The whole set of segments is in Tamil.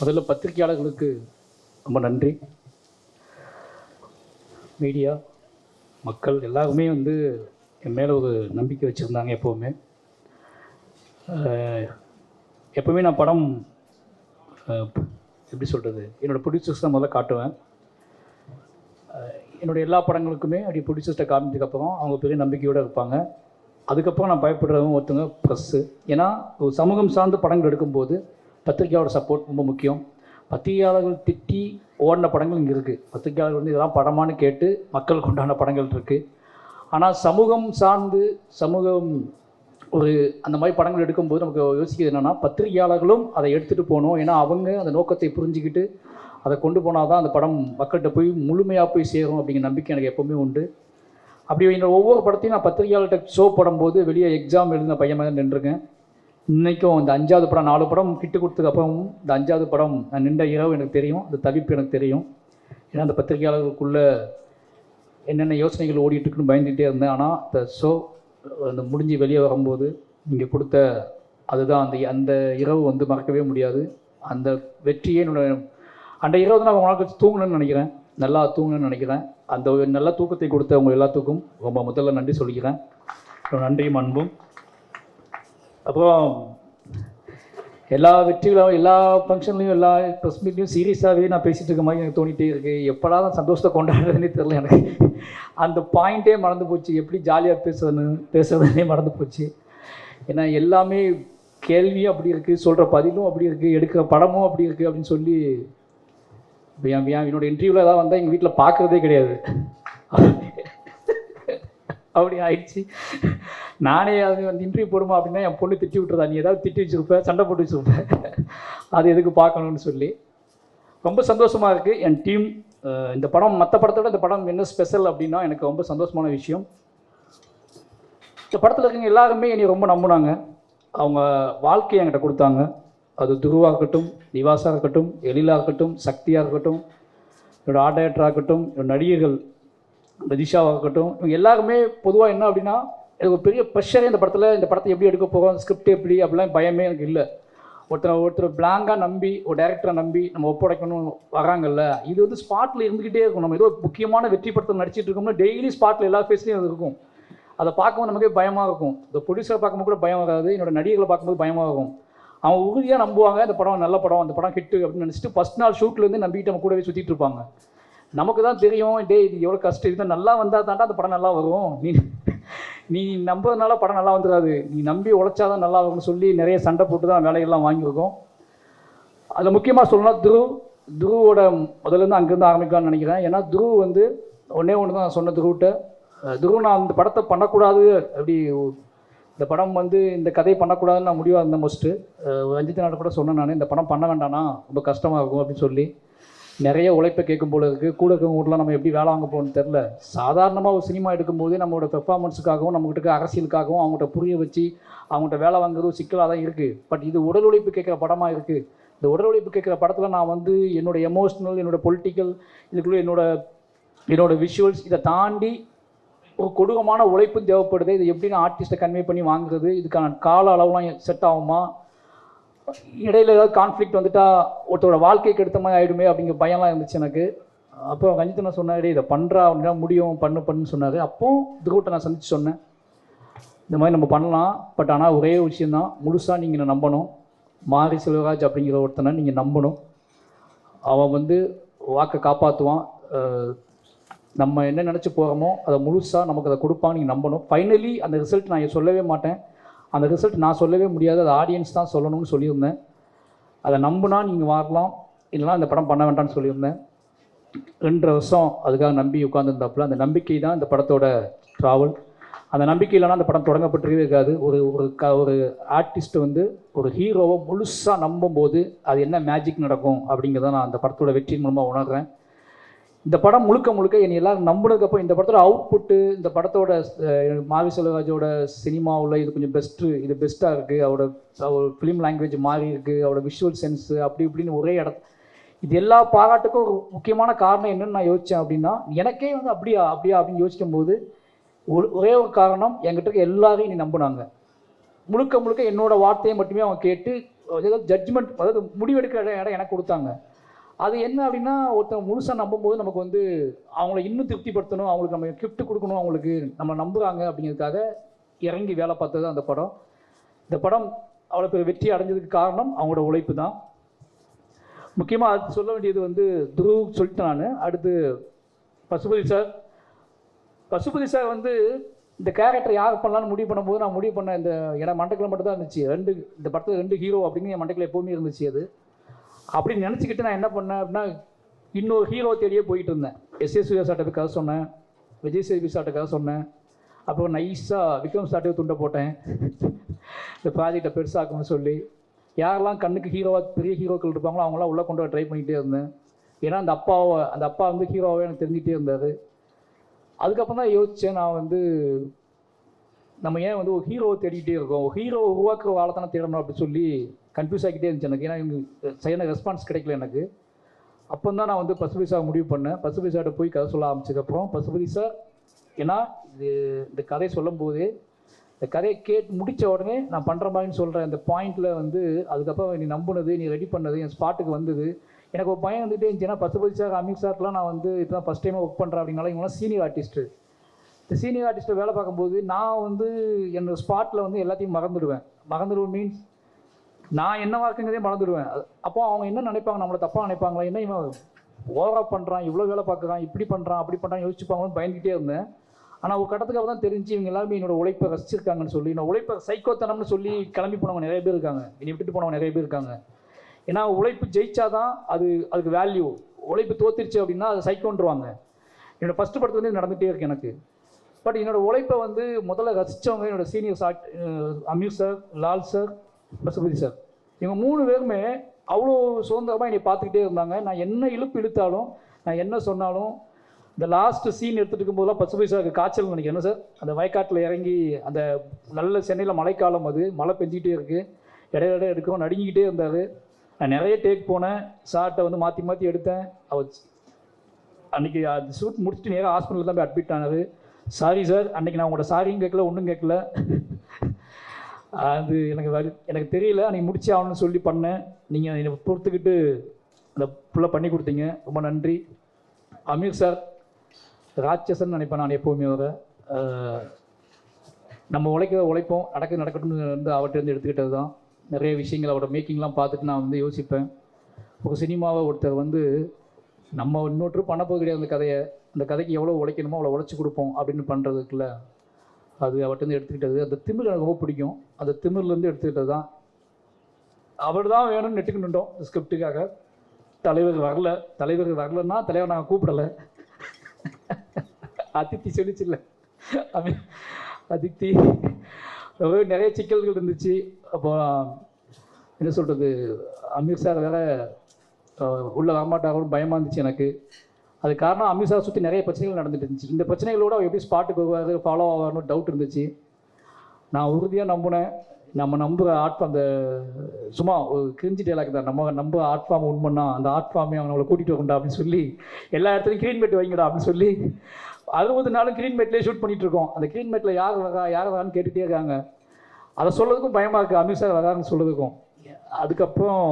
முதல்ல பத்திரிகையாளர்களுக்கு ரொம்ப நன்றி. மீடியா மக்கள் எல்லாருமே வந்து என் மேலே ஒரு நம்பிக்கை வச்சுருந்தாங்க எப்போவுமே. எப்போவுமே நான் படம் எப்படி சொல்கிறது என்னோடய ப்ரொடியூசர்ஸ் தான் முதல்ல காட்டுவேன். என்னுடைய எல்லா படங்களுக்குமே அப்படி ப்ரொடியூசர்ஸ்ட்டை காமிச்சதுக்கப்புறம் அவங்க பெரிய நம்பிக்கையோடு இருப்பாங்க. அதுக்கப்புறம் நான் பயப்படுறவங்க ஒருத்தவங்க ப்ரெஸ்ஸு ஏன்னா ஒரு சமூகம் சார்ந்த படங்கள் எடுக்கும்போது பத்திரிக்கையாளர் சப்போர்ட் ரொம்ப முக்கியம். பத்திரிகையாளர்கள் திட்டி ஓடின படங்கள் இங்கே இருக்குது பத்திரிகையாளர்கள் வந்து இதெல்லாம் படமான்னு கேட்டு மக்களுக்கு உண்டான படங்கள் இருக்குது ஆனால் சமூகம் சார்ந்து சமூகம் ஒரு அந்த மாதிரி படங்கள் எடுக்கும்போது நமக்கு யோசிக்கிறது என்னென்னா பத்திரிகையாளர்களும் அதை எடுத்துகிட்டு போகணும். ஏன்னா அவங்க அந்த நோக்கத்தை புரிஞ்சுக்கிட்டு அதை கொண்டு போனால் தான் அந்த படம் மக்கள்கிட்ட போய் முழுமையாக போய் சேரும் அப்படிங்கிற நம்பிக்கை எனக்கு எப்போவுமே உண்டு. அப்படி என்னோட ஒவ்வொரு படத்தையும் நான் பத்திரிகையாளர்கிட்ட ஷோ போடும்போது வெளியே எக்ஸாம் எழுதின பையன் மாதிரி நின்றுருக்கேன். இன்றைக்கும் இந்த அஞ்சாவது படம் நாலு படம் கிட்டு கொடுத்ததுக்கப்புறம் இந்த அஞ்சாவது படம் நான் நின்ற இரவு எனக்கு தெரியும் அந்த தவிப்பு எனக்கு தெரியும். ஏன்னா அந்த பத்திரிகையாளர்களுக்குள்ள என்னென்ன யோசனைகள் ஓடிட்டுருக்குன்னு பயந்துகிட்டே இருந்தேன். ஆனால் இந்த ஷோ அந்த முடிஞ்சு வெளியே வரும்போது இங்கே கொடுத்த அதுதான் அந்த அந்த இரவு வந்து மறக்கவே முடியாது. அந்த வெற்றியே என்னோட அந்த இரவு தான் நான் நாள் தூங்கணும்னு நினைக்கிறேன். நல்லா தூங்கணும்னு நினைக்கிறேன். அந்த நல்ல தூக்கத்தை கொடுத்த உங்கள் எல்லாத்துக்கும் ரொம்ப முதல்ல நன்றி சொல்லிக்கிறேன். நன்றியும் அன்பும். அப்புறம் எல்லா வெற்றிகளும் எல்லா ஃபங்க்ஷன்லையும் எல்லா ப்ரெஸ் மீட்லையும் சீரியஸாகவே நான் பேசிகிட்டு இருக்க மாதிரி எனக்கு தோணிகிட்டே இருக்குது எப்படா தான் சந்தோஷத்தை கொண்டாடுறதுனே தெரில எனக்கு. அந்த பாயிண்ட்டே மறந்து போச்சு. எப்படி ஜாலியாக பேசுறதுன்னு பேசுறதுனே மறந்து போச்சு. ஏன்னா எல்லாமே கேள்வியும் அப்படி இருக்குது சொல்கிற பதிலும் அப்படி இருக்குது எடுக்கிற படமும் அப்படி இருக்குது அப்படின்னு சொல்லி இப்போ என் என்னோட இன்டர்வியூவில் ஏதாவது வந்தால் எங்கள் வீட்டில் பார்க்குறதே கிடையாது. அப்படி ஆயிடுச்சு. நானே அது வந்து இன்ட்ரி போடுமா அப்படின்னா என் பொண்ணு திட்டி விட்டுறதா நீ ஏதாவது திட்டி வச்சுருப்ப சண்டை போட்டு வச்சுருப்ப? அது எதுக்கு பார்க்கணும்னு சொல்லி. ரொம்ப சந்தோஷமாக இருக்குது என் டீம் இந்த படம் மற்ற படத்தோட இந்த படம் என்ன ஸ்பெஷல் அப்படின்னா எனக்கு ரொம்ப சந்தோஷமான விஷயம். இந்த படத்தில் இருக்கவங்க எல்லாருமே என்னை ரொம்ப நம்பினாங்க. அவங்க வாழ்க்கையை என்கிட்ட கொடுத்தாங்க. அது துருவா இருக்கட்டும் நிவாசாக இருக்கட்டும் எழிலாக இருக்கட்டும் சக்தியாக இருக்கட்டும் என்னோட ஆர்ட் டைரக்டராக இருக்கட்டும் என்னோட நடிகர்கள் ரஜிஷாவாக இருக்கட்டும் இவங்க எல்லாருமே பொதுவாக என்ன அப்படின்னா எனக்கு ஒரு பெரிய ப்ரெஷரே இந்த படத்தில் இந்த படத்தை எப்படி எடுக்க போகிறோம் ஸ்கிரிப்ட் எப்படி அப்படிலாம் பயமே எனக்கு இல்லை. ஒருத்தர் ஒருத்தர் பிளாங்காக நம்பி ஒரு டேரக்டரை நம்பி நம்ம ஒப்படைக்கணும் வராங்கல்ல இது வந்து ஸ்பாட்டில் இருந்துக்கிட்டே இருக்கும். நம்ம ஏதோ முக்கியமான வெற்றி படத்தில் நடிச்சிட்டு இருக்கோம்னா டெய்லி ஸ்பாட்டில் எல்லா ஃபேஸ்லையும் இருக்கும். அதை பார்க்கும்போது நமக்கே பயமாக இருக்கும். இந்த ப்ரொடியூசரை பார்க்கும்போது கூட பயம் வராது என்னோட நடிகர்களை பார்க்கும்போது பயமாக இருக்கும். அவங்க உறுதியாக நம்புவாங்க இந்த படம் நல்ல படம் அந்த படம் ஹிட்டு அப்படின்னு நினச்சிட்டு ஃபஸ்ட் நாள் ஷூட்லேருந்து நம்பிக்கிட்டு நம்ம கூடவே சுற்றிட்டு இருப்பாங்க. நமக்கு தான் தெரியும் டேய் இது எவ்வளோ கஷ்டம் இது நல்லா வந்தால் தாண்டா அந்த படம் நல்லா வரும். நீ நீ நம்புறதுனால படம் நல்லா வந்துடாது. நீ நம்பி உழைச்சாதான் நல்லா வரும்னு சொல்லி நிறைய சண்டை போட்டு தான் வேலையெல்லாம் வாங்கியிருக்கோம். அதில் முக்கியமாக சொல்லணும்னா துரு துருவோட முதல்ல அங்கேருந்து ஆரம்பிக்கலாம்னு நினைக்கிறேன். ஏன்னா துரு வந்து ஒன்றே ஒன்று தான் நான் சொன்ன துருவிட்ட அஹ் துரு நான் இந்த படத்தை பண்ணக்கூடாது. அப்படி இந்த படம் வந்து இந்த கதையை பண்ணக்கூடாதுன்னு நான் முடிவாக இருந்தேன் மோஸ்ட்டு ரஞ்சித் நாடு கூட சொன்னேன் நான் இந்த படம் பண்ண வேண்டாம்னா ரொம்ப கஷ்டமாக இருக்கும் அப்படின்னு சொல்லி. நிறைய உழைப்பை கேட்கும் போல இருக்குது கூட இருக்கவங்கலாம் நம்ம எப்படி வேலை வாங்க போகணும்னு தெரில சாதாரணமாக ஒரு சினிமா எடுக்கும்போதே நம்மளோட பெர்ஃபார்மன்ஸுக்காகவும் நம்மகிட்ட இருக்க அரசியலுக்காகவும் அவங்கள்ட்ட புரிய வச்சு அவங்கள்ட்ட வேலை வாங்குறது சிக்கலாக தான் இருக்குது பட் இது உடல் உழைப்பு கேட்குற படமாக இருக்குது இந்த உடல் உழைப்பு கேட்குற படத்தில் நான் வந்து என்னோடய எமோஷ்னல் என்னோட பொலிட்டிக்கல் இதுக்குள்ளே என்னோட என்னோடய விஷுவல்ஸ் இதை தாண்டி ஒரு கொடூரமான உழைப்பும் தேவைப்படுது. இதை எப்படின்னு ஆர்டிஸ்ட்டை கன்வே பண்ணி வாங்குறது இதுக்கான கால அளவுலாம் செட் ஆகுமா? இடையில ஏதாவது கான்ஃப்ளிக்ட் வந்துட்டா ஒருத்தரோட வாழ்க்கைக்கு எடுத்த மாதிரி ஆகிடுமே அப்படிங்கிற பயம்லாம் இருந்துச்சு எனக்கு. அப்போ ரஞ்சித் சொன்னாரு இதை பண்ணுறா அப்படின்னா முடியும் பண்ணு பண்ணுன்னு சொன்னார். அப்போ துருவட்டை நான் சந்திச்சு சொன்னேன். இந்த மாதிரி நம்ம பண்ணலாம். பட் ஆனால் ஒரே விஷயந்தான் முழுசாக நீங்கள் நம்பணும். மாரி செல்வராஜ் அப்படிங்கிற ஒருத்தனை நீங்கள் நம்பணும். அவன் வந்து வாக்கை காப்பாற்றுவான் நம்ம என்ன நினச்சி போகிறோமோ அதை முழுசாக நமக்கு அதை கொடுப்பான்னு நீங்கள் நம்பணும். ஃபைனலி அந்த ரிசல்ட் நான் சொல்லவே மாட்டேன். அந்த ரிசல்ட் நான் சொல்லவே முடியாது. அது ஆடியன்ஸ் தான் சொல்லணும்னு சொல்லியிருந்தேன். அதை நம்புனா நீங்கள் வரலாம். இல்லைனா இந்த படம் பண்ண வேண்டாம்னு சொல்லியிருந்தேன். ரெண்டரை வருஷம் அதுக்காக நம்பி உட்காந்துருந்தாப்புல அந்த நம்பிக்கை தான் இந்த படத்தோட ட்ராவல் அந்த நம்பிக்கை இல்லைனா அந்த படம் தொடங்கப்பட்டிருக்கவே இருக்காது. ஒரு ஒரு க ஒரு ஆர்டிஸ்ட் வந்து ஒரு ஹீரோவை முழுசாக நம்பும் போது அது என்ன மேஜிக் நடக்கும் அப்படிங்கிறத நான் அந்த படத்தோட வெற்றியின் மூலமாக உணர்கிறேன் இந்த படம் முழுக்க முழுக்க என்னை எல்லாரும் நம்பினதுக்கப்புறம் இந்த படத்தோட அவுட்புட்டு இந்த படத்தோட மாவி செல்வராஜோட சினிமாவில் இது கொஞ்சம் பெஸ்ட்டு இது பெஸ்ட்டாக இருக்குது அவரோட அவர் ஃபிலிம் லாங்குவேஜ் மாறி இருக்குது அவரோட விஷுவல் சென்ஸு அப்படி இப்படின்னு ஒரே இடத்து இது எல்லா பாராட்டுக்கும் ஒரு முக்கியமான காரணம் என்னென்னு நான் யோசித்தேன் அப்படின்னா எனக்கே வந்து அப்படியா அப்படியா அப்படின்னு யோசிக்கும் போது ஒரு- ஒரே ஒரு காரணம் என்கிட்ட இருக்க எல்லாரையும் நீ நம்பினாங்க. முழுக்க முழுக்க என்னோட வார்த்தையை மட்டுமே அவங்க கேட்டு ஏதாவது ஜட்ஜ்மெண்ட் அதாவது முடிவெடுக்கிற இடம் எனக்கு கொடுத்தாங்க. அது என்ன அப்படின்னா ஒருத்தன் முழுசாக நம்பும்போது நமக்கு வந்து அவங்கள இன்னும் திருப்திப்படுத்தணும் அவங்களுக்கு நம்ம கிஃப்ட் கொடுக்கணும் அவங்களுக்கு நம்ம நம்புகிறாங்க அப்படிங்கிறதுக்காக இறங்கி வேலை பார்த்தது அந்த படம். இந்த படம் அவ்வளோ பெரிய வெற்றி அடைஞ்சதுக்கு காரணம் அவங்களோட உழைப்பு தான். முக்கியமாக அது சொல்ல வேண்டியது வந்து துருவ் சொல்லிட்டேன் நான். அடுத்து பசுபதி சார். பசுபதி சார் வந்து இந்த கேரக்டர் யார் பண்ணலான்னு முடிவு பண்ணும்போது நான் முடிவு பண்ண இந்த என மண்டக்கில் மட்டும் தான் இருந்துச்சு. ரெண்டு இந்த படத்தில் ரெண்டு ஹீரோ அப்படின்னு என் மண்டக்கில் எப்போவுமே இருந்துச்சு அது. அப்படி நினச்சிக்கிட்டு நான் என்ன பண்ணேன் அப்படின்னா இன்னொரு ஹீரோ தேடியே போயிட்டு இருந்தேன். எஸ் எஸ் சூர்யா சார்ட்ட கதை சொன்னேன். விஜய் சேவி சார்ட்ட கதை சொன்னேன். அப்புறம் நைஸாக விக்ரம் சார்ட்டே துண்டை போட்டேன். இந்த ப்ராஜெக்டை பெருசாக்கணும்னு சொல்லி. யாரெல்லாம் கண்ணுக்கு ஹீரோவாக பெரிய ஹீரோக்கள் இருப்பாங்களோ அவங்களாம் உள்ளே கொண்டு ட்ரை பண்ணிகிட்டே இருந்தேன். ஏன்னா அந்த அப்பாவை அந்த அப்பா வந்து ஹீரோவாகவே எனக்கு தெரிஞ்சுக்கிட்டே இருந்தார். அதுக்கப்புறம் தான் யோசித்தேன் நான் வந்து நம்ம ஏன் வந்து ஒரு ஹீரோவை தேடிக்கிட்டே இருக்கோம்? ஹீரோவை ஹீரோ உருவாக்குற வாழை தானே தேடணும் அப்படின்னு சொல்லி கன்ஃபியூஸ் ஆகிக்கிட்டே இருந்துச்சு எனக்கு. ஏன்னா இவங்க சரியான ரெஸ்பான்ஸ் கிடைக்கல எனக்கு. அப்போ தான் நான் வந்து பசுபதி சார் முடிவு பண்ணேன். பசுபதி சார்கிட்ட போய் கதை சொல்ல ஆரம்பிச்சதுக்கப்புறம் பசுபதி சார் ஏன்னா இது இந்த கதையை சொல்லும்போது இந்த கதையை கேட்டு முடித்த உடனே நான் பண்ணுற மாதிரின்னு சொல்கிறேன் இந்த பாயிண்டில் வந்து அதுக்கப்புறம் நீ நம்புனது நீ ரெடி பண்ணது என் ஸ்பாட்டுக்கு வந்தது. எனக்கு ஒரு பயம் வந்துட்டே இருந்துச்சுன்னா பசுபதி சார் அமீர் சார்லாம் நான் வந்து இப்போ தான் ஃபஸ்ட் டைமாக ஒர்க் பண்ணுறேன் அப்படின்னால இவங்களாம் சீனியர் ஆர்டிஸ்ட்டு இந்த சீனியர் ஆர்டிஸ்ட்டை வேலை பார்க்கும்போது நான் வந்து என்னோடய ஸ்பாட்டில் வந்து எல்லாத்தையும் மறந்துடுவேன். மறந்துடுவேன் மீன்ஸ் நான் என்ன வாக்குங்கிறதே மறந்துடுவேன். அது- அப்போ அவங்க என்ன நினைப்பாங்க? நம்மளை தப்பாக நினைப்பாங்களா? என்ன இவன் ஓவராக பண்ணுறான் இவ்வளோ வேலை பார்க்குறான் இப்படி பண்ணுறான் அப்படி பண்ணுறான் யோசிச்சுப்பாங்கன்னு பயந்துக்கிட்டே இருந்தேன். ஆனால் ஒரு கட்டத்துக்கு தான் தெரிஞ்சு இவங்க எல்லாருமே என்னோட உழைப்பை ரசிச்சிருக்காங்கன்னு சொல்லி என்னோட உழைப்பை சைக்கோத்தனம்னு சொல்லி கிளம்பி போனவங்க நிறைய பேர் இருக்காங்க. என்னை விட்டுட்டு போனவங்க நிறைய பேர் இருக்காங்க. ஏன்னா உழைப்பு ஜெயிச்சாதான் அது அதுக்கு வேல்யூ உழைப்பு தோத்திருச்சு அப்படின்னா அது சைக்கோன்றுவாங்க. என்னோடய ஃபஸ்ட்டு படத்துலேருந்து நடந்துகிட்டே இருக்கு எனக்கு. பட் என்னோடய உழைப்பை வந்து முதல்ல ரசித்தவங்க என்னோட senior chat Ameer sir Lal sir Pasupathi sir. இவங்க மூணு பேருமே அவ்வளோ சுதந்திரமாக என்னை பார்த்துக்கிட்டே இருந்தாங்க. நான் என்ன இழுப்பு இழுத்தாலும் நான் என்ன சொன்னாலும் இந்த லாஸ்ட் சீன் எடுத்துகிட்டு இருக்கும்போதெல்லாம் பசுபதி சாருக்கு காய்ச்சல் நினைக்கிறேன். என்ன சார்? அந்த வயக்காட்டில் இறங்கி அந்த நல்ல சென்னையில் மழைக்காலம் அது. மழை பெஞ்சிக்கிட்டே இருக்குது இடையில இடையே எடுக்கும் நடுங்கிக்கிட்டே இருந்தார். நான் நிறைய டேக் போனேன். சார்ட்டை வந்து மாற்றி மாற்றி எடுத்தேன். அவர் அன்றைக்கி அது ஷூட் முடிச்சுட்டு நேராக ஹாஸ்பிட்டலில் தான் போய் அட்மிட் ஆனார். சாரி சார் அன்றைக்கி நான் உங்களோட சாரியும் கேட்கல ஒன்றும் கேட்கல. அது எனக்கு வரு எனக்கு தெரியல. அன்றைக்கி முடிச்சு ஆகணும்னு சொல்லி பண்ணேன். நீங்கள் என்னை பொறுத்துக்கிட்டு அந்த ஃபுல்லாக பண்ணி கொடுத்தீங்க. ரொம்ப நன்றி. அமீர் சார் ராட்சசன் நினைப்பேன் நான் எப்போவுமே வர நம்ம உழைக்க உழைப்போம். நடக்க நடக்கட்டும்னு வந்து அவர்கிட்டருந்து எடுத்துக்கிட்டது தான். நிறைய விஷயங்கள் அவரோட மேக்கிங்லாம் பார்த்துட்டு நான் வந்து யோசிப்பேன். ஒரு சினிமாவை ஒருத்தர் வந்து நம்ம இன்னொருத்தர் பண்ண கிடையாது அந்த கதையை. அந்த கதைக்கு எவ்வளோ உழைக்கணுமோ அவ்வளோ உழைச்சி கொடுப்போம் அப்படின்னு பண்ணுறதுக்குள்ள அது அவர்கிட்ட எடுத்துக்கிட்டது. அந்த திமிர் எனக்கு ரொம்ப பிடிக்கும். அந்த திமிர்லேருந்து எடுத்துக்கிட்டது தான். அவர் தான் வேணும்னு நெட்டுக்கு நின்றோம் ஸ்கிரிப்டுக்காக தலைவர் வரல. தலைவர் வரலன்னா தலைவர் நாங்கள் கூப்பிடலை. அதித்தி சொல்லிச்சுல்ல. அமி அதித்தி. நிறைய சிக்கல்கள் இருந்துச்சு. அப்போ என்ன சொல்கிறது அமீர் சார் வேற உள்ளே உள்ள பயமாக இருந்துச்சு எனக்கு. அது காரணம் அமித்ஷா சுற்றி நிறைய பிரச்சனைகள் நடந்துட்டு இருந்துச்சு. இந்த பிரச்சனைகளோட அவர் எப்படி ஸ்பாட்டுக்கு வருவார் ஃபாலோ ஆவார்னு டவுட் இருந்துச்சு. நான் உறுதியாக நம்பினேன். நம்ம நம்புகிற ஆர்ட் ஃபார்ம் அந்த சும்மா ஒரு கிரிஞ்சி டேலாக் தான். நம்ம நம்ப ஆர்ட் ஃபார்ம் உண்மைன்னா அந்த ஆர்ட் ஃபார்மே அவங்கள கூட்டிகிட்டு வரண்டா அப்படின்னு சொல்லி எல்லா இடத்துலையும் க்ரீன் மேட் வைங்கடா அப்படின்னு சொல்லி அறுபது நாளும் க்ரீன் மேட்லேயே ஷூட் பண்ணிகிட்டு இருக்கோம். அந்த க்ரீன் மேட்டில் யார் வரா யார் வரான்னு கேட்டுகிட்டே இருக்காங்க. அதை சொல்கிறதுக்கும் பயமாக இருக்குது அமித்ஷா சார் வரான்னு சொல்கிறதுக்கும் அதுக்கப்புறம்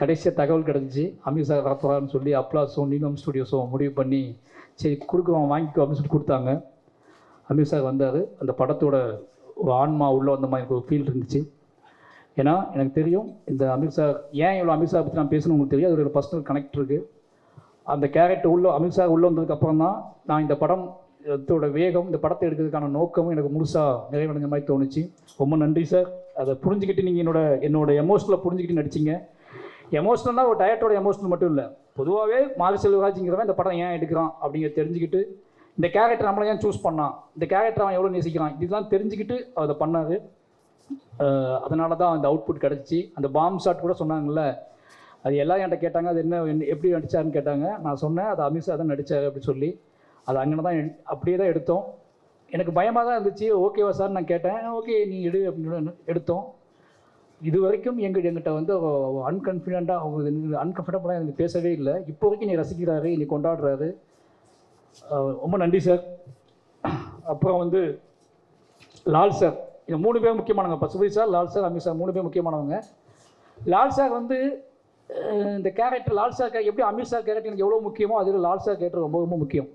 கடைசியாக தகவல் கிடச்சிச்சு அமித்ஷா சார் வரப்போறான்னு சொல்லி அப்ளாஸும் நீலம் ஸ்டுடியோஸும் முடிவு பண்ணி சரி கொடுக்குறோம் வாங்கிக்கோ அப்படின்னு சொல்லி கொடுத்தாங்க. அமீர் சார் வந்தார். அந்த படத்தோட ஒரு ஆன்மா உள்ளே வந்த மாதிரி எனக்கு ஒரு ஃபீல் இருந்துச்சு. ஏன்னா எனக்கு தெரியும் இந்த அமித் சார் ஏன் இவ்வளோ அமித்ஷா சார் பற்றி நான் பேசணும் உங்களுக்கு தெரியும் அதோட பர்சனல் கனெக்ட் இருக்குது அந்த கேரக்டர் உள்ளே அமித்ஷா சார் உள்ளே வந்ததுக்கப்புறம் தான் நான் இந்த படம் இதோட வேகம் இந்த படத்தை எடுக்கிறதுக்கான நோக்கமும் எனக்கு முழுசாக நிறைவடைஞ்ச மாதிரி தோணுச்சு. ரொம்ப நன்றி சார். அதை புரிஞ்சுக்கிட்டு நீங்கள் என்னோட என்னோட எமோஷனில் புரிஞ்சுக்கிட்டு நடிச்சிங்க. எமோஷனல்னா ஒரு டயட்டோட எமோஷனல் மட்டும் இல்லை. பொதுவாகவே மாரி செல்வராஜுங்கிறவன் இந்த படம் ஏன் எடுக்கிறான் அப்படிங்கிறத தெரிஞ்சுக்கிட்டு இந்த கேரக்டர் நம்மளை ஏன் சூஸ் பண்ணான்? இந்த கேரக்டர் அவன் எவ்வளோ நேசிக்கிறான்? இதெல்லாம் தெரிஞ்சுக்கிட்டு அதை பண்ணார். அதனால தான் அந்த அவுட்புட் கிடச்சி. அந்த பாம் ஷாட் கூட சொன்னாங்கல்ல அது எல்லாம் என்கிட்ட கேட்டாங்க அது என்ன எப்படி நடித்தாருன்னு கேட்டாங்க. நான் சொன்னேன் அது அமித்ஷா தான் நடித்தார் அப்படின்னு சொல்லி. அது அங்கே தான் அப்படியே தான் எடுத்தோம். எனக்கு பயமாக தான் இருந்துச்சு. ஓகேவா சார் நான் கேட்டேன். ஓகே நீ எடு அப்படின்னு எடுத்தோம். இது வரைக்கும் எங்கள் எங்கிட்ட வந்து அன்கன்ஃபிடண்ட்டாக அவங்க அன்கம்ஃபர்டபுளாக எனக்கு பேசவே இல்லை. இப்போ வரைக்கும் நீ ரசிக்கிறாரு நீ கொண்டாடுறாரு. ரொம்ப நன்றி சார் அப்புறம் வந்து லால் சார் இந்த மூணு பேர் முக்கியமானவங்க. Pasupathi sir Lal sir Amit sir மூணு பேர் முக்கியமானவங்க. லால் சார் வந்து இந்த கேரக்டர் லால் சார் எப்படி அமித் சார் கேரக்டர் எனக்கு எவ்வளோ முக்கியமோ அதில் லால் சார் கேரக்டர் ரொம்ப ரொம்ப முக்கியம்.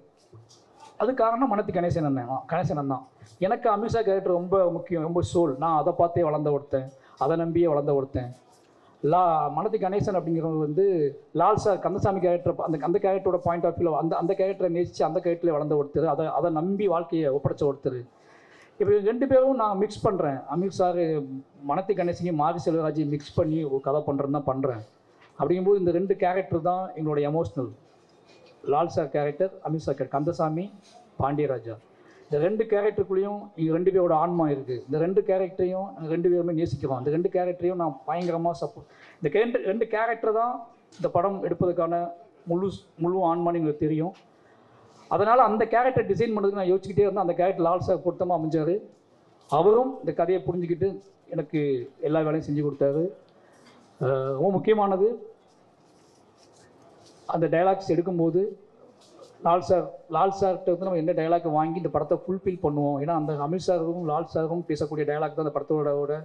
அது காரணம் மனத்து கணேசன் அண்ணன் கணேசன் தான். எனக்கு அமித்ஷா சார் கேரக்டர் ரொம்ப முக்கியம் ரொம்ப சோல் நான் அதை பார்த்தே வளர்ந்த ஒருத்தன். அதை நம்பியே வளர்ந்த ஒருத்தன். லா மனதி கணேசன் அப்படிங்கிறவங்க வந்து லால் சார் கந்தசாமி கேரக்டர் அந்த அந்த கேரக்டரோட பாயிண்ட் ஆஃப் வியூவில் அந்த அந்த கேரக்டரை நேசித்து அந்த கேரக்டரில் வளர்ந்த ஒருத்தர். அதை அதை நம்பி வாழ்க்கையை ஒப்படைச்ச ஒருத்தர். இப்போ ரெண்டு பேரும் நான் மிக்ஸ் பண்ணுறேன் அமீர் சார் மனத்தி கணேசனையும் மாரி செல்வராஜையும் மிக்ஸ் பண்ணி ஒரு கதை பண்ணுறேன்னு தான் பண்ணுறேன் அப்படிங்கும்போது இந்த ரெண்டு கேரக்டர் தான் எங்களோட emotional Lal sir character Ameer sir character Kandasamy Pandiyaraja. இந்த ரெண்டு கேரக்டருக்குள்ளேயும் இங்கே ரெண்டு பேரோட ஆன்மா இருக்குது இந்த ரெண்டு கேரக்டரையும் நாங்கள் ரெண்டு பேருமே நேசிக்கிறோம் இந்த ரெண்டு கேரக்டரையும் நான் பயங்கரமாக சப்போர்ட் இந்த கேரக்ட ரெண்டு கேரக்டர் தான் இந்த படம் எடுப்பதற்கான முழு முழு ஆன்மான்னு எங்களுக்கு தெரியும். அதனால் அந்த கேரக்டர் டிசைன் பண்ணுறதுக்கு நான் யோசிச்சுக்கிட்டே இருந்தேன். அந்த கேரக்டர் லால் சார் பொருத்தமாக அமைஞ்சார். அவரும் இந்த கதையை புரிஞ்சுக்கிட்டு எனக்கு எல்லா வேலையும் செஞ்சு கொடுத்தாரு. ரொம்ப முக்கியமானது அந்த டைலாக்ஸ் எடுக்கும்போது லால் சார் லால் சார்கிட்ட வந்து நம்ம என்ன டைலாக் வாங்கி இந்த படத்தை ஃபுல்ஃபில் பண்ணுவோம்? ஏன்னா அந்த அமித் சாருக்கும் லால் சாருக்கும் பேசக்கூடிய டைலாக் தான் அந்த படத்தோட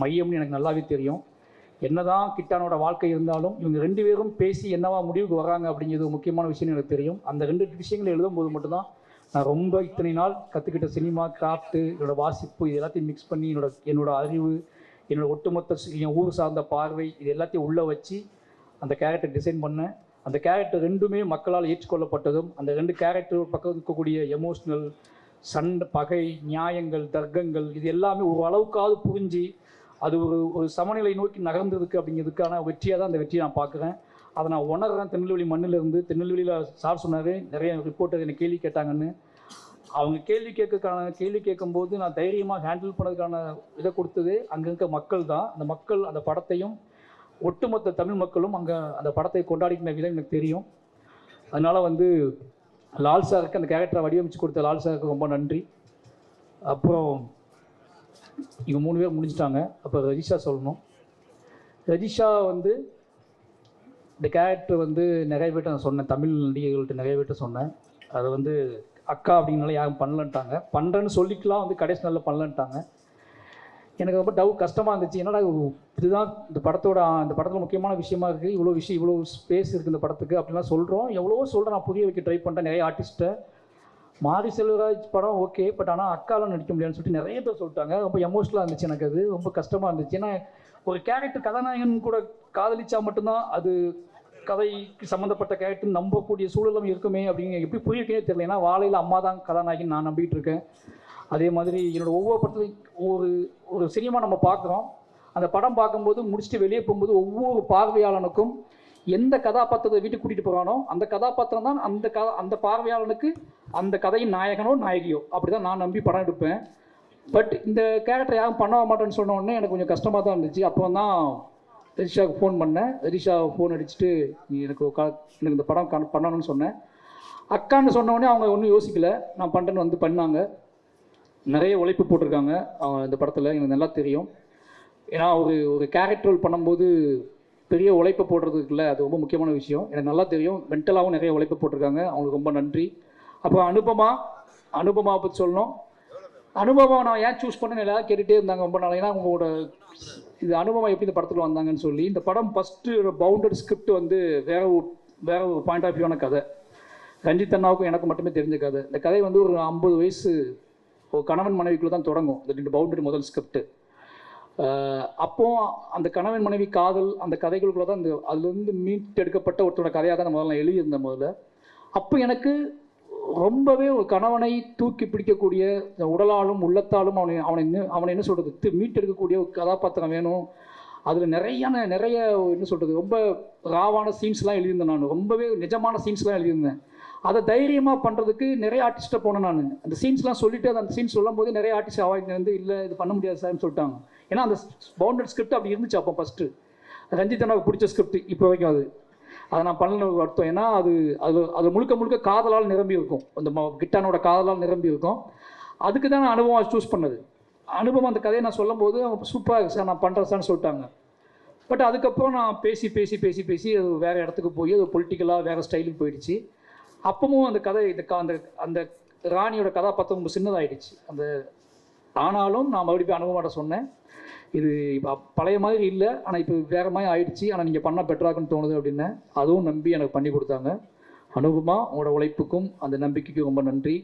மையம்னு எனக்கு நல்லாவே தெரியும். என்னதான் கிட்டானோட வாழ்க்கை இருந்தாலும் இவங்க ரெண்டு பேரும் பேசி என்னவா முடிவுக்கு வராங்க அப்படிங்கிறது முக்கியமான விஷயம் எனக்கு தெரியும். அந்த ரெண்டு விஷயங்களை எழுதும் போது மட்டும்தான் நான் ரொம்ப இத்தனை நாள் கற்றுக்கிட்ட சினிமா கிராஃப்ட்டு என்னோடய வாசிப்பு இது எல்லாத்தையும் மிக்ஸ் பண்ணி என்னோட என்னோட அறிவு என்னோட ஒட்டுமொத்த என் ஊர் சார்ந்த பார்வை இது எல்லாத்தையும் உள்ளே வச்சு அந்த கேரக்டர் டிசைன் பண்ணேன். அந்த கேரக்டர் ரெண்டுமே மக்களால் ஏற்றுக்கொள்ளப்பட்டதும் அந்த ரெண்டு கேரக்டர் பக்கம் இருக்கக்கூடிய எமோஷ்னல் சண்டை பகை நியாயங்கள் தர்க்கங்கள் இது எல்லாமே ஒரு அளவுக்காவது புரிஞ்சு அது ஒரு ஒரு சமநிலை நோக்கி நகர்ந்ததுக்கு அப்படிங்கிறதுக்கான வெற்றியாக தான் அந்த வெற்றியை நான் பார்க்குறேன். அதை நான் உணர்கிறேன் திருநெல்வேலி மண்ணில் இருந்து திருநெல்வேலியில் சார் சொன்னார் நிறைய ரிப்போர்ட்டர் என்னை கேள்வி கேட்டாங்கன்னு. அவங்க கேள்வி கேட்கறதுக்கான கேள்வி கேட்கும்போது நான் தைரியமாக ஹேண்டில் பண்ணதுக்கான இதை கொடுத்தது அங்கே இருக்க மக்கள் தான் அந்த மக்கள் அந்த படத்தையும் ஒட்டுமொத்த தமிழ் மக்களும் அங்கே அந்த படத்தை கொண்டாடிக்கிற விதம் எனக்கு தெரியும். அதனால் வந்து லால் சாருக்கு அந்த கேரக்டரை வடிவமைச்சு கொடுத்த லால் சாருக்கு ரொம்ப நன்றி. அப்புறம் இவங்க மூணு பேர் முடிஞ்சிட்டாங்க. அப்போ ரஜிஷா சொல்லணும். ரஜிஷா வந்து இந்த கேரக்டர் வந்து நிறைய பேர்ட்ட நான் சொன்னேன். தமிழ் நடிகைகள்கிட்ட நிறைய பேர்ட்ட சொன்னேன். அதை வந்து அக்கா அப்படின்னால யாரும் பண்ணலன்ட்டாங்க. பண்ணுறேன்னு சொல்லிக்கலாம் வந்து கடைசி நாளில் பண்ணலன்ட்டாங்க. எனக்கு ரொம்ப டவு கஷ்டமாக இருந்துச்சு. என்னடா இதுதான் இந்த படத்தோட இந்த படத்தில் முக்கியமான விஷயமா இருக்குது இவ்வளோ விஷயம் இவ்வளோ ஸ்பேஸ் இருக்குது இந்த படத்துக்கு அப்படிலாம் சொல்கிறோம் எவ்வளவோ சொல்கிறேன் நான் புரிய வைக்க ட்ரை பண்ணிட்டேன் நிறைய ஆர்டிஸ்ட்டை மாரி செல்வராஜ் படம் ஓகே பட் ஆனால் அக்காலாம் நடிக்க முடியாதுன்னு சொல்லிட்டு நிறைய பேர் சொல்லிட்டாங்க. ரொம்ப எமோஷனலாக இருந்துச்சு எனக்கு அது. ரொம்ப கஷ்டமாக இருந்துச்சு. ஏன்னா ஒரு கேரக்டர் கதாநாயகன் கூட காதலிச்சா மட்டும்தான் அது கதைக்கு சம்மந்தப்பட்ட கேரக்டர் நம்பக்கூடிய சூழலும் இருக்குமே அப்படிங்க எப்படி புரிய தெரியல. ஏன்னா வாழையில் அம்மா தான் கதாநாயகன் நான் நம்பிக்கிட்டு இருக்கேன். அதே மாதிரி என்னோட ஒவ்வொரு படத்துலையும் ஒரு ஒரு சினிமா நம்ம பார்க்குறோம். அந்த படம் பார்க்கும்போது முடிச்சுட்டு வெளியே போகும்போது ஒவ்வொரு பார்வையாளனுக்கும் எந்த கதாபாத்திரத்தை வீட்டுக்கு கூட்டிகிட்டு போகிறானோ அந்த கதாபாத்திரம் தான் அந்த க அந்த பார்வையாளனுக்கு அந்த கதையின் நாயகனோ நாயகியோ. அப்படி தான் நான் நம்பி படம் எடுப்பேன். பட் இந்த கேரக்டர் யாரும் பண்ண மாட்டேன்னு சொன்ன உடனே எனக்கு கொஞ்சம் கஷ்டமாக தான் இருந்துச்சு. அப்போ தான் ரிஷாவுக்கு ஃபோன் பண்ணேன். ரிஷா ஃபோன் அடிச்சுட்டு எனக்கு எனக்கு இந்த படம் பண்ணணும்னு சொன்னேன். அக்கான்னு சொன்னோடனே அவங்க ஒன்றும் யோசிக்கல. நான் பண்ணுறேன்னு வந்து பண்ணாங்க. நிறைய உழைப்பு போட்டிருக்காங்க. இந்த படத்தில் எனக்கு நல்லா தெரியும். ஏன்னா ஒரு ஒரு கேரக்டர் பண்ணும்போது பெரிய உழைப்பு போடுறதுக்குள்ள அது ரொம்ப முக்கியமான விஷயம். எனக்கு நல்லா தெரியும். மென்டலாகவும் நிறைய உழைப்பு போட்டிருக்காங்க. அவங்களுக்கு ரொம்ப நன்றி. அப்புறம் அனுபமா அனுபமா பற்றி சொல்லணும். அனுபவம் நான் ஏன் சூஸ் பண்ணேன்னு எல்லாரும் கேட்டுகிட்டே இருந்தாங்க ரொம்ப நாள். ஏன்னா உங்களோட இது அனுபவம் எப்படி இந்த படத்தில் வந்தாங்கன்னு சொல்லி இந்த படம் ஃபஸ்ட்டு பவுண்டட் ஸ்கிரிப்ட் வந்து வேற ஒரு வேற ஒரு பாயிண்ட் ஆஃப் வியூவான கதை. ரஞ்சித் அண்ணாவுக்கும் எனக்கு மட்டுமே தெரிஞ்ச கதை. இந்த கதை வந்து ஒரு ஐம்பது வயசு கணவன் மனைவிக்குள்ள தான் தொடங்கும். இந்த ரெண்டு முதல் ஸ்கிரிப்ட் அப்போ அந்த கணவன் மனைவி காதல் அந்த கதைகளுக்குள்ள தான் இந்த அதுலேருந்து மீட்டெடுக்கப்பட்ட ஒருத்தரோட கதையாக தான் நான் முதல்ல நான் எழுதியிருந்தேன் முதல்ல. அப்போ எனக்கு ரொம்பவே ஒரு கணவனை தூக்கி பிடிக்கக்கூடிய உடலாலும் உள்ளத்தாலும் அவனை அவனை என்ன அவனை என்ன சொல்கிறது மீட்டெடுக்கக்கூடிய ஒரு கதாபாத்திரம் வேணும். அதில் நிறையான நிறைய என்ன சொல்கிறது ரொம்ப ராவான சீன்ஸ்லாம் எழுதியிருந்தேன் நான். ரொம்பவே நிஜமான சீன்ஸ்லாம் எழுதியிருந்தேன். அதை தைரியமாக பண்ணுறதுக்கு நிறைய ஆர்டிஸ்ட்டை போனேன் நான். அந்த சீன்ஸ்லாம் சொல்லிட்டு அந்த சீன்ஸ் சொல்லும் போது நிறைய ஆர்டிஸ்ட் அவாய்ட் வந்து இல்லை இது பண்ண முடியாது சார்னு சொல்லிட்டாங்க. ஏன்னா அந்த பவுண்டட் ஸ்கிரிப்ட் அப்படி இருந்துச்சு அப்போ ஃபஸ்ட்டு ரஞ்சித் அண்ணாவுக்கு பிடிச்ச ஸ்கிரிப்ட் இப்போ வரைக்கும் அது. அதை நான் பண்ணல அர்த்தம். ஏன்னா அது அது அது முழுக்க முழுக்க காதலால் நிரம்பி இருக்கும். அந்த கிட்டானோட காதலால் நிரம்பி இருக்கும். அதுக்கு தான் நான் அனுபவம் சூஸ் பண்ணது. அனுபவம் அந்த கதையை நான் சொல்லும்போது அவங்க சூப்பராக இருக்கு சார் நான் பண்ணுறேன் சார்னு சொல்லிட்டாங்க. பட் அதுக்கப்புறம் நான் பேசி பேசி பேசி பேசி அது வேறு இடத்துக்கு போய் அது பொலிட்டிக்கலாக வேறு ஸ்டைலுக்கு போயிடுச்சு. அப்பவும் அந்த கதை இந்த அந்த அந்த ராணியோட கதாபாத்திரம் ரொம்ப சின்னதாயிடுச்சு. அந்த ஆனாலும் நான் மறுபடியும் அனுபவமாட்ட சொன்னேன். இது இப்போ பழைய மாதிரி இல்லை ஆனால் இப்போ வேற மாதிரி ஆயிடுச்சு. ஆனால் நீங்கள் பண்ணால் பெட்டராக்குன்னு தோணுது அப்படின்னு அதுவும் நம்பி எனக்கு பண்ணி கொடுத்தாங்க. அனுபவமாக உங்களோட உழைப்புக்கும் அந்த நம்பிக்கைக்கும் ரொம்ப நன்றி.